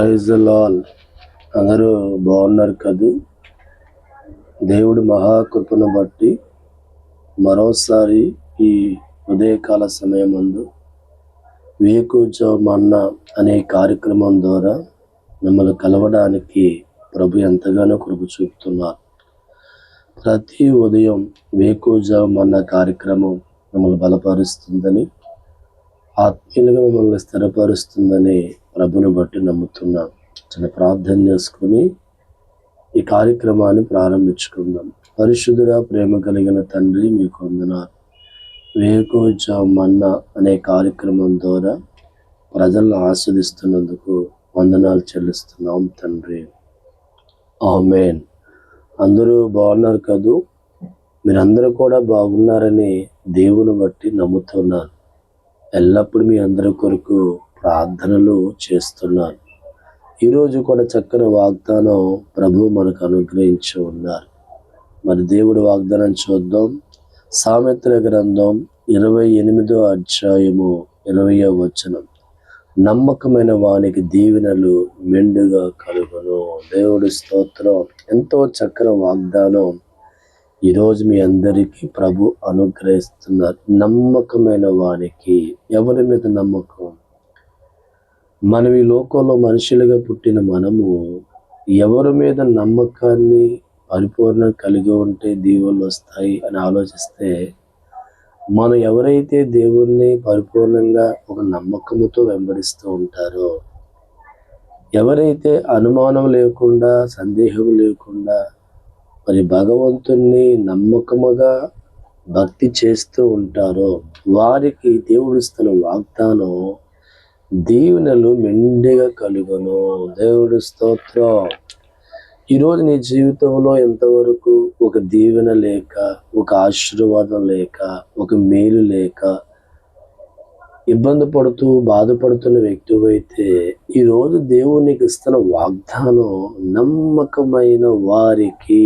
Praise Lal అందరూ బాగున్నారు కదూ? దేవుడు మహాకృపను బట్టి మరోసారి ఈ ఉదయకాల సమయమందు వేకు మన్న అనే కార్యక్రమం ద్వారా మిమ్మల్ని కలవడానికి ప్రభు ఎంతగానో కృప చూపుతున్నారు. ప్రతి ఉదయం వేకు మన్న కార్యక్రమం మిమ్మల్ని బలపరుస్తుందని ఆత్మీయులుగా మిమ్మల్ని స్థిరపరుస్తుందని ప్రభుని బట్టి నమ్ముతున్నాం. చిన్న ప్రార్థన చేసుకుని ఈ కార్యక్రమాన్ని ప్రారంభించుకుందాం. పరిశుద్ధుడ ప్రేమ కలిగిన తండ్రి మీకు వందనాలు. వేకోజా మన్న అనే కార్యక్రమం ద్వారా ప్రజలను ఆస్వాదిస్తున్నందుకు వందనాలు చెల్లిస్తున్నాం తండ్రి. ఆమెన్. అందరూ బాగున్నారు కదూ? మీరందరూ కూడా బాగున్నారని దేవుని బట్టి నమ్ముతున్నాను. ఎల్లప్పుడూ మీ అందరి కొరకు ప్రార్థనలు చేస్తున్నాను. ఈరోజు కూడా చక్కని వాగ్దానం ప్రభు మనకు అనుగ్రహించి ఉన్నారు. మరి దేవుడి వాగ్దానం చూద్దాం. సామెత్ర గ్రంథం ఇరవై ఎనిమిదో అధ్యాయము ఇరవయో వచనం. నమ్మకమైన వానికి దీవెనలు మెండుగా కలుగును. దేవుడి స్తోత్రం. ఎంతో చక్కని వాగ్దానం. ఈరోజు మీ అందరికీ ప్రభు అనుగ్రహిస్తున్నారు నమ్మకమైన వానికి ఎవరి మీద నమ్మకం? మనం ఈ లోకంలో మనుషులుగా పుట్టిన మనము ఎవరి మీద నమ్మకాన్ని పరిపూర్ణ కలిగి ఉంటే దీవులు వస్తాయి అని ఆలోచిస్తే మనం ఎవరైతే దేవుణ్ణి పరిపూర్ణంగా ఒక నమ్మకముతో వెంబడిస్తూ ఉంటారో ఎవరైతే అనుమానం లేకుండా సందేహం లేకుండా మరి భగవంతుణ్ణి నమ్మకముగా భక్తి చేస్తూ ఉంటారో వారికి దేవుడిస్తున్న వాగ్దానం దీవెనలు మెండుగా కలుగును. దేవుడు స్తోత్రం. ఈరోజు నీ జీవితంలో ఎంతవరకు ఒక దీవెన లేక ఒక ఆశీర్వాదం లేక ఒక మేలు లేక ఇబ్బంది పడుతూ బాధపడుతున్న వ్యక్తి అయితే ఈరోజు దేవుడు నీకు ఇస్తున్న వాగ్దానం నమ్మకమైన వారికి.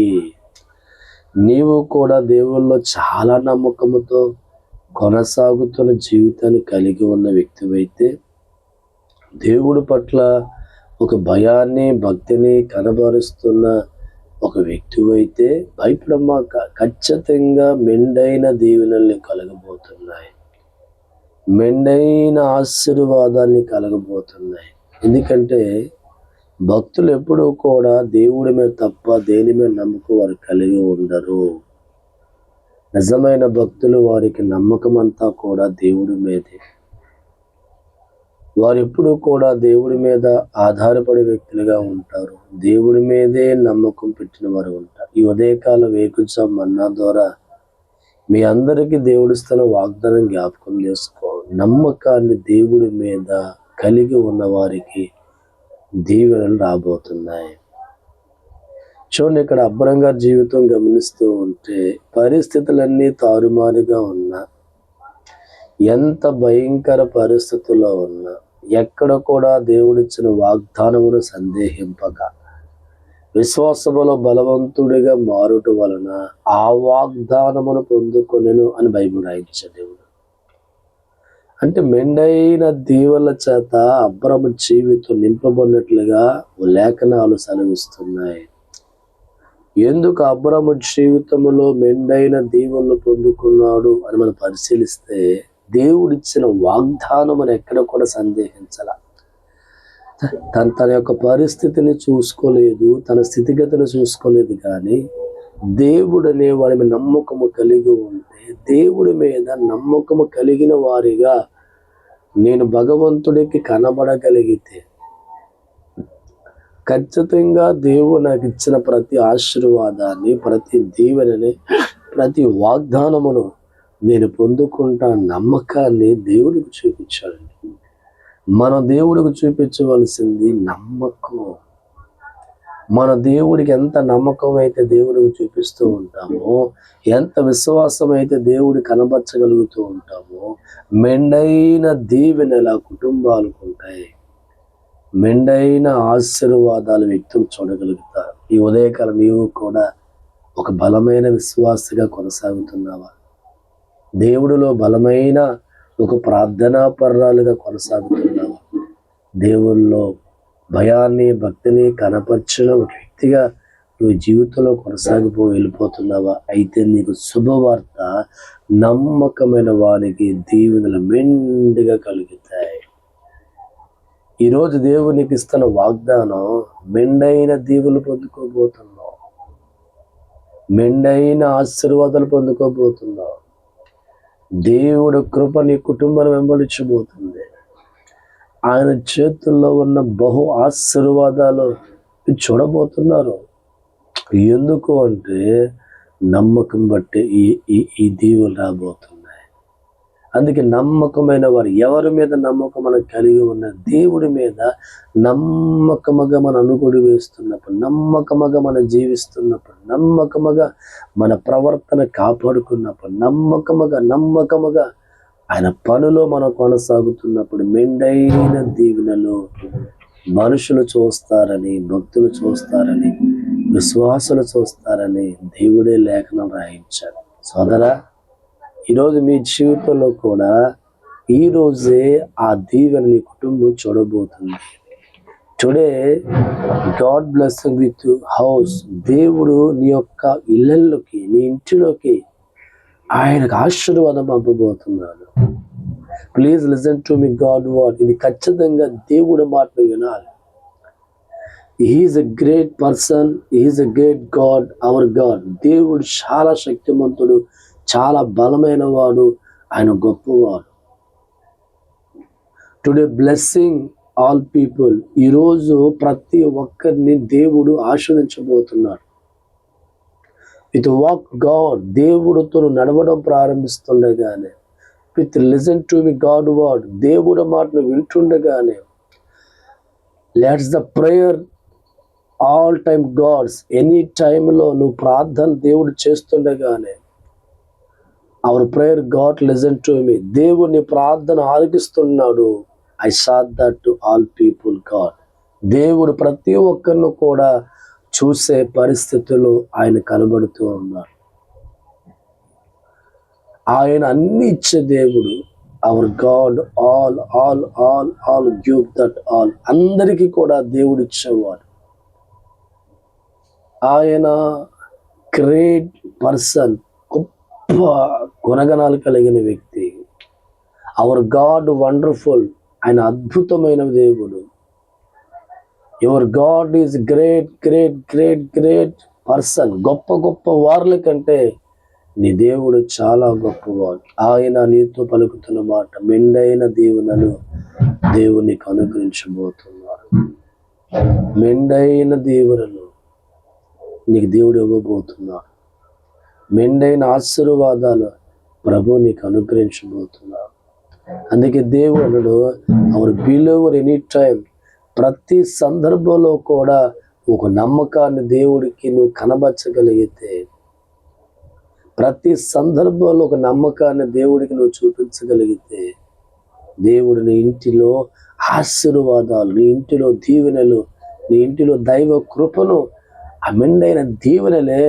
నీవు కూడా దేవుల్లో చాలా నమ్మకంతో కొనసాగుతున్న జీవితాన్ని కలిగి ఉన్న వ్యక్తి అయితే దేవుడి పట్ల ఒక భయాన్ని భక్తిని కనబరుస్తున్న ఒక వ్యక్తి అయితే భయపడమ్మా ఖచ్చితంగా మెండైన దీవెనల్ని కలగబోతున్నాయి. మెండైన ఆశీర్వాదాన్ని కలగబోతున్నాయి. ఎందుకంటే భక్తులు ఎప్పుడూ కూడా దేవుడి మీద తప్ప దేని మీద నమ్మకం వారు కలిగి ఉండరు. నిజమైన భక్తులు వారికి నమ్మకం అంతా కూడా దేవుడి మీదే. వారు ఎప్పుడూ కూడా దేవుడి మీద ఆధారపడే వ్యక్తులుగా ఉంటారు. దేవుడి మీదే నమ్మకం పెట్టిన వారు ఉంటారు. ఈ ఉదయకాల వేకుజం మన్నా ద్వారా మీ అందరికీ దేవుడిస్తున్న వాగ్దానం జ్ఞాపకం చేసుకో. నమ్మకాన్ని దేవుడి మీద కలిగి ఉన్న వారికి దీవెనలు రాబోతున్నాయి. చూడండి ఇక్కడ అబ్బరం గారి జీవితం గమనిస్తూ ఉంటే పరిస్థితులన్నీ తారుమారుగా ఉన్నా ఎంత భయంకర పరిస్థితుల్లో ఉన్నా ఎక్కడ కూడా దేవుడిచ్చిన వాగ్దానమును సందేహింపక. విశ్వాసములో బలవంతుడిగా మారుట వలన ఆ వాగ్దానమును పొందుకొనెను అని బైబుల్ రాయించాడు దేవుడు. అంటే మెండైన దీవుల చేత అబ్రహం జీవితం నింపబడినట్లుగా లేఖనాలు సెలవిస్తున్నాయి. ఎందుకు అబ్రహము జీవితంలో మెండైన దీవులను పొందుకున్నాడు అని మనం పరిశీలిస్తే దేవుడిచ్చిన వాగ్దానం అని ఎక్కడ కూడా సందేహించాల. తన తన యొక్క పరిస్థితిని చూసుకోలేదు తన స్థితిగతిని చూసుకోలేదు కానీ దేవుడు అనే మీద నమ్మకము కలిగి ఉంటే దేవుడి మీద నమ్మకము కలిగిన వారిగా నేను భగవంతుడికి కనబడగలిగితే ఖచ్చితంగా దేవుడు నాకు ఇచ్చిన ప్రతి ఆశీర్వాదాన్ని ప్రతి దీవెనని ప్రతి వాగ్దానమును నేను పొందుకుంటా నమ్మకాన్ని దేవుడికి చూపించాడండి. మన దేవుడికి చూపించవలసింది నమ్మకం. మన దేవుడికి ఎంత నమ్మకం అయితే దేవుడికి చూపిస్తూ ఉంటామో ఎంత విశ్వాసం అయితే దేవుడి కనబరచగలుగుతూ ఉంటామో మెండైన దీవెనల కుటుంబాలకు ఉంటాయి. మెండైన ఆశీర్వాదాలు వ్యక్తులు చూడగలుగుతారు. ఈ ఉదయకాలం నీవు కూడా ఒక బలమైన విశ్వాసగా కొనసాగుతున్నావా? దేవుడిలో బలమైన ఒక ప్రార్థనా పర్రాలుగా కొనసాగుతున్నావా. దేవుల్లో భయాన్ని భక్తిని కనపరిచిన ఒక వ్యక్తిగా నువ్వు జీవితంలో కొనసాగిపో వెళ్ళిపోతున్నావా? అయితే నీకు శుభవార్త నమ్మకమైన వారికి దీవెనలు మెండుగా కలుగుతాయి. ఈరోజు దేవునికి ఇస్తున్న వాగ్దానం మెండైన దీవులు పొందుకోబోతున్నావు. మెండైన ఆశీర్వాదాలు పొందుకోబోతున్నావు. దేవుడు కృప నీ కుటుంబం వెంబడించబోతుంది. ఆయన చేతుల్లో ఉన్న బహు ఆశీర్వాదాలు చూడబోతున్నారు. ఎందుకు అంటే నమ్మకం బట్టి ఈ ఈ దీవులు రాబోతుంది అందుకే నమ్మకమైన వారు ఎవరి మీద నమ్మకం మనం కలిగి ఉన్న దేవుడి మీద నమ్మకముగా మన అనుగుడి వేస్తున్నప్పుడు నమ్మకముగా మనం జీవిస్తున్నప్పుడు నమ్మకముగా మన ప్రవర్తన కాపాడుకున్నప్పుడు నమ్మకముగా నమ్మకముగా ఆయన పనులో మనం కొనసాగుతున్నప్పుడు మెండైన దీవెనలో మనుషులు చూస్తారని భక్తులు చూస్తారని విశ్వాసులు చూస్తారని దేవుడే లేఖనం రాయించాడు. సోదరా ఈరోజు మీ జీవితంలో కూడా ఈ రోజే ఆ దీవెన మీ కుటుంబం చూడబోతుంది. Today God blessing with house దేవుడు నీ యొక్క ఇళ్ళల్లోకి నీ ఇంటిలోకి ఆయనకు ఆశీర్వాదం పంపబోతున్నాడు please listen to me God what ఇది ఖచ్చితంగా దేవుడి మాటలు వినాలి. He's a great person he's a great God our God దేవుడు చాలా శక్తిమంతుడు. చాలా బలమైన వాడు ఆయన గొప్పవాడు. టుడే బ్లెస్సింగ్ ఆల్ పీపుల్ ఈరోజు ప్రతి ఒక్కరిని దేవుడు ఆశ్రదించబోతున్నాడు విత్ వాక్ గాడ్ దేవుడితో నడవడం ప్రారంభిస్తుండగానే. With listen to me God word దేవుడు మాటలు వింటుండగానే. Let's the prayer all time God's any టైంలో నువ్వు ప్రార్థన దేవుడు చేస్తుండగానే. Our prayer God listen to me దేవుని ప్రార్థన ఆలకిస్తున్నాడు. I sat that to all people God దేవుడు ప్రతి ఒక్కరిని కూడా చూసే పరిస్థితులు ఆయన కనబడుతూ ఉన్నారు ఆయన అన్ని ఇచ్చే దేవుడు our God all all all all give that all అందరికీ కూడా దేవుడు ఇచ్చేవాడు. ఆయన గ్రేట్ పర్సన్ గొప్ప గుణగణాలు కలిగిన వ్యక్తి. అవర్ గాడ్ వండర్ఫుల్ ఆయన అద్భుతమైన దేవుడు. Your God is great great great great person గొప్ప గొప్ప వార్ల కంటే నీ దేవుడు చాలా గొప్పవాడు. ఆయన నీతో పలుకుతున్న మాట మెండైన దీవెనలు దేవునికి అనుగ్రహించబోతున్నారు మెండైన దీవెనలు నీకు దేవుడు ఇవ్వబోతున్నాడు. మెండైన ఆశీర్వాదాలు ప్రభు నీకు అనుగ్రహించబోతున్నాడు అందుకే దేవుడు అవర్ బిలోవర్ ఎనీ టైం. ప్రతి సందర్భంలో కూడా ఒక నమ్మకాన్ని దేవుడికి నువ్వు కనబరచగలిగితే ప్రతి సందర్భంలో ఒక నమ్మకాన్ని దేవుడికి నువ్వు చూపించగలిగితే దేవుడు నీ ఇంటిలో ఆశీర్వాదాలు నీ ఇంటిలో దీవెనలు నీ ఇంటిలో దైవ కృపను ఆ మెండైన దీవెనలే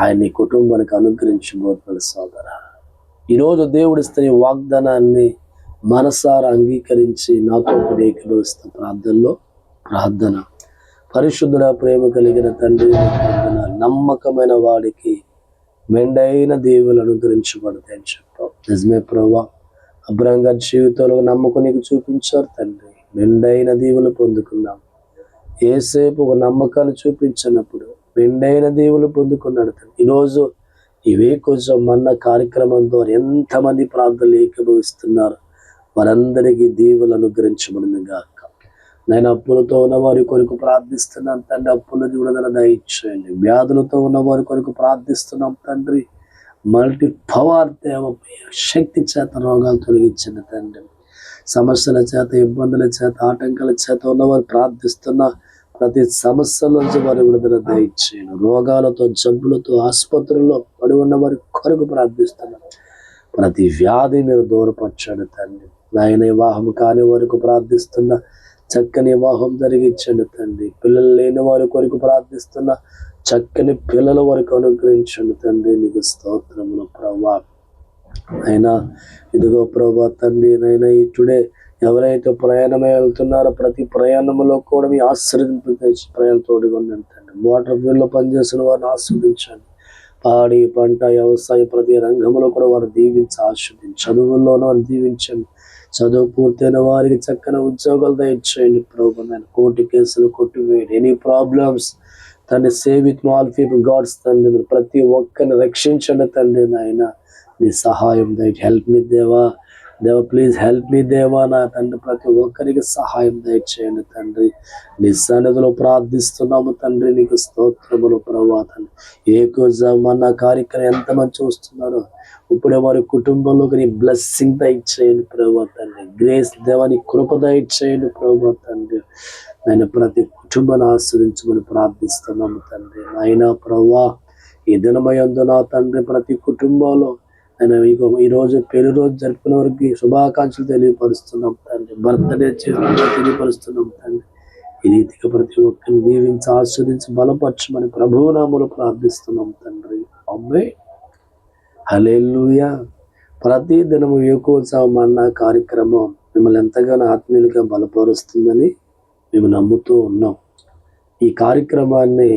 ఆయన నీ కుటుంబానికి అనుగ్రహించబోతున్నాడు సోదర. ఈరోజు దేవుడిస్తున్న ఈ వాగ్దానాన్ని మనసారా అంగీకరించి నాతో కూడా ప్రార్థనలో ప్రార్థన. పరిశుద్ధుల ప్రేమ కలిగిన తండ్రి ప్రార్థన నమ్మకమైన వాడికి మెండైన దేవులు అనుగ్రహించబడతాయని చెప్పావు. నిజమే ప్రభా అబ్రహం గారి జీవితంలో నమ్మకం నీకు చూపించారు తండ్రి. మెండైన దీవులు పొందుకున్నాం. ఏసేపు ఒక నమ్మకాన్ని చూపించినప్పుడు మెండైన దేవులు పొందుకున్నాడు తను. ఈరోజు ఇవే కొంచెం మన్న కార్యక్రమం ద్వారా ఎంతమంది ప్రార్థనలు ఏకీభవిస్తున్నారు వారందరికీ దీవులు అనుగ్రహించబడిన గాక. నేను అప్పులతో ఉన్న వారి కొరకు ప్రార్థిస్తున్నాను తండ్రి అప్పుల చూడదని దయచేయండి వ్యాధులతో ఉన్న వారి కొరకు ప్రార్థిస్తున్నాం తండ్రి. మల్టీ పవర్ దేవ శక్తి చేత రోగాలు తొలగించండి తండ్రి. సమస్యల చేత ఇబ్బందుల చేత ఆటంకాల చేత ఉన్నవారు ప్రార్థిస్తున్న ప్రతి సమస్య నుంచి వారి విడుదల దయచేయండి రోగాలతో జబ్బులతో ఆసుపత్రుల్లో పడి ఉన్న వారి కొరకు ప్రార్థిస్తున్నాను. ప్రతి వ్యాధి మీరు దూరపరచండి తండ్రి. నాయన వివాహం కాని వరకు ప్రార్థిస్తున్న చక్కని వివాహం జరిగించండి తండ్రి. పిల్లలు లేని వారి కొరకు ప్రార్థిస్తున్న చక్కని పిల్లల వరకు అనుగ్రహించండి తండ్రి. నీకు స్తోత్రములు ప్రభా. అయినా ఇదిగో ప్రభా తండ్రి నైనా ఈ టుడే ఎవరైతే ప్రయాణమే వెళ్తున్నారో ప్రతి ప్రయాణంలో కూడా మీ ఆశ్రదింపు తెచ్చి ప్రయాణం తోడుగా ఉండండి. తండ్రి ఫీల్డ్లో పనిచేసిన వారిని ఆస్వాదించండి పాడి పంట వ్యవసాయ ప్రతి రంగంలో కూడా వారు దీవించి ఆస్వాదించి చదువుల్లోనూ వారు దీవించండి. చదువు పూర్తయిన వారికి చక్కని ఉద్యోగాలు దయచేయండి. ప్రభుత్వం కోర్టు కేసులు కొట్టివేయండి. ఎనీ ప్రాబ్లమ్స్ తండ్రి save with all people God's తండ్రి. ప్రతి ఒక్కరిని రక్షించండి తండ్రి నాయన. నీ సహాయం దయ హెల్ప్ మీ దేవా. దేవ ప్లీజ్ హెల్ప్ మీ దేవా నా తండ్రి ప్రతి ఒక్కరికి సహాయం దయచేయండి తండ్రి. నీ సన్నిధిలో ప్రార్థిస్తున్నాము తండ్రి నీకు స్తోత్రములు ప్రభా తండ్రి. ఏ మన కార్యక్రమం ఎంతమంది చూస్తున్నారో ఇప్పుడే వారి కుటుంబంలోకి నీ బ్లెస్సింగ్ దయచేయండి ప్రభా తండ్రి. గ్రేస్ దేవాని కృప దయచేయండి ప్రభా తండ్రి. నేను ప్రతి కుటుంబాన్ని ఆశ్రయించమని ప్రార్థిస్తున్నాము తండ్రి. అయినా ప్రభా ఈ దినమయందు నా తండ్రి ప్రతి కుటుంబంలో ఆయన మీకు ఈ రోజు పెళ్ళి రోజు జరుపుకునే వారికి శుభాకాంక్షలు తెలియపరుస్తున్నాం తండ్రి. బర్త్డే చేసుకునే తెలియపరుస్తున్నాం తండ్రి. ఈ రీతిగా ప్రతి ఒక్కరిని దీవించి ఆస్వాదించి బలపరచమని ప్రభునామలు ప్రార్థిస్తున్నాం తండ్రి. అమ్మే హలేలుయా ప్రతి దినము యువకోత్సవం అన్న కార్యక్రమం మిమ్మల్ని ఎంతగానో ఆత్మీయులుగా బలపరుస్తుందని మేము నమ్ముతూ ఉన్నాం. ఈ కార్యక్రమాన్ని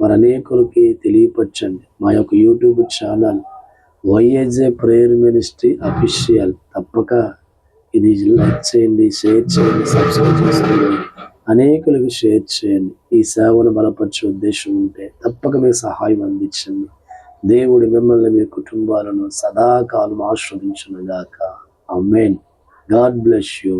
మరి అనేకులకి తెలియపరచండి. మా యొక్క YouTube channel YSA prayer ministry official తప్పక ఇది లైక్ చేయండి షేర్ చేయండి సబ్స్క్రైబ్ చేసుకోండి. అనేకులకు షేర్ చేయండి. ఈ సేవను బలపరిచే ఉద్దేశం ఉంటే తప్పక మీ సహాయం అందించండి. దేవుడు మిమ్మల్ని మీ కుటుంబాలను సదాకాలం ఆస్వాదించునుగాక అమ్మేన్ గాడ్ బ్లెస్ యూ.